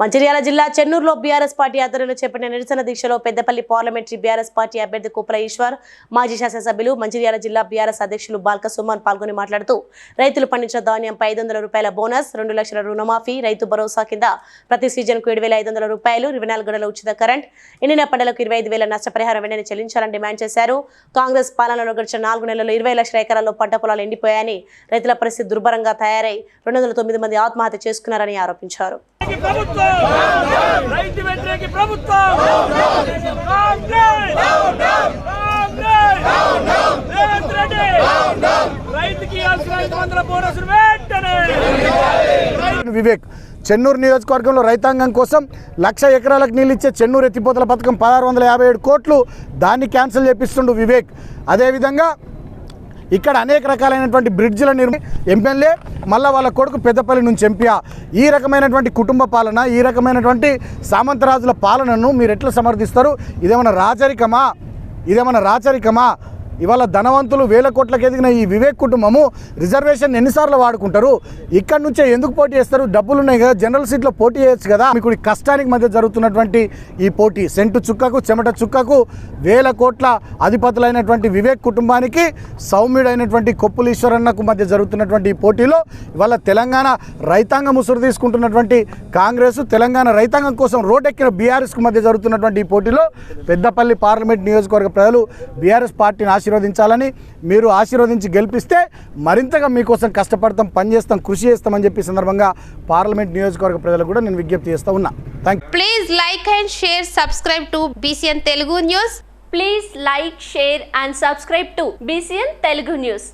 మంచిర్యాల జిల్లా చెన్నూరులో BRS party ఆధ్వర్యంలో చేపట్టిన నిరసన దీక్షలో పెద్దపల్లి పార్లమెంటరీ బీఆర్ఎస్ పార్టీ అభ్యర్థి కుప్ర ఈశ్వర్ మాజీ శాసనసభ్యులు మంచిర్యాల జిల్లా బీఆర్ఎస్ అధ్యక్షులు బాల్క సుమన్ పాల్గొని మాట్లాడుతూ రైతులు పండించిన ధాన్యంపై ఐదు వందల రూపాయల బోనస్ రెండు లక్షల రుణమాఫీ రైతు భరోసా కింద ప్రతి సీజన్కు ఏడు వేల ఐదు వందల రూపాయలు ఇరవై నాలుగు గంటల ఉచిత కరెంట్ ఎండిన పంటలకు ఇరవై ఐదు వేల నష్టపరిహారం వెంటనే చెల్లించాలని డిమాండ్ చేశారు. కాంగ్రెస్ పాలనలో గడిచిన నాలుగు నెలల్లో ఇరవై లక్షల ఎకరాల్లో పంట పొలాలు ఎండిపోయాయని రైతుల పరిస్థితి దుర్భరంగా తయారై రెండు వందల తొమ్మిది మంది ఆత్మహత్య చేసుకున్నారని ఆరోపించారు. ప్రభుత్వం రైతు వ్యతిరేకి ప్రభుత్వం! రైతుకి వెంటనే! వివేక్ చెన్నూరు నియోజకవర్గంలో రైతాంగం కోసం లక్ష ఎకరాలకు నీళ్ళు ఇచ్చే చెన్నూరు ఎత్తిపోతల పథకం పదహారు వందల యాభై ఏడు కోట్లు దాన్ని క్యాన్సిల్ చేపిస్తుండు వివేక్. అదేవిధంగా ఇక్కడ అనేక రకాలైనటువంటి బ్రిడ్జ్ల నిర్మి ఎమ్మెల్యే మళ్ళీ వాళ్ళ కొడుకు పెద్దపల్లి నుంచి ఎంపీ ఈ రకమైనటువంటి కుటుంబ పాలన ఈ రకమైనటువంటి సామంతరాజుల పాలనను మీరు ఎట్లా సమర్థిస్తారు? ఇదేమైనా రాచరికమా? ఇదేమైనా రాచరికమా? ఇవాళ ధనవంతులు వేల కోట్లకు ఎదిగిన ఈ వివేక్ కుటుంబము రిజర్వేషన్ ఎన్నిసార్లు వాడుకుంటారు? ఇక్కడ నుంచే ఎందుకు పోటీ చేస్తారు? డబ్బులు ఉన్నాయి కదా జనరల్ సీట్లో పోటీ చేయొచ్చు కదా? మీకు కష్టానికి మధ్య జరుగుతున్నటువంటి ఈ పోటీ సెంటు చుక్కకు చెమట చుక్కకు వేల కోట్ల అధిపతులైనటువంటి వివేక్ కుటుంబానికి సౌమ్యుడైనటువంటి కొప్పులీశ్వరన్నకు మధ్య జరుగుతున్నటువంటి ఈ పోటీలో ఇవాళ తెలంగాణ రైతాంగం ఉసురు తీసుకుంటున్నటువంటి కాంగ్రెస్ తెలంగాణ రైతాంగం కోసం రోడ్డెక్కిన బీఆర్ఎస్కు మధ్య జరుగుతున్నటువంటి ఈ పోటీలో పెద్దపల్లి పార్లమెంట్ నియోజకవర్గ ప్రజలు బీఆర్ఎస్ పార్టీని ఆశీర్వదించాలని మీరు ఆశీర్వదించి గెలిపిస్తే మరింతగా మీకోసం కష్టపడతాం పనిచేస్తాం కృషి చేస్తామని చెప్పి సందర్భంగా పార్లమెంట్ నియోజకవర్గ ప్రజలకు కూడా నేను విజ్ఞప్తి చేస్తూ ఉన్నా. Thank please like and share subscribe to BCN Telugu news please like share and subscribe to BCN Telugu news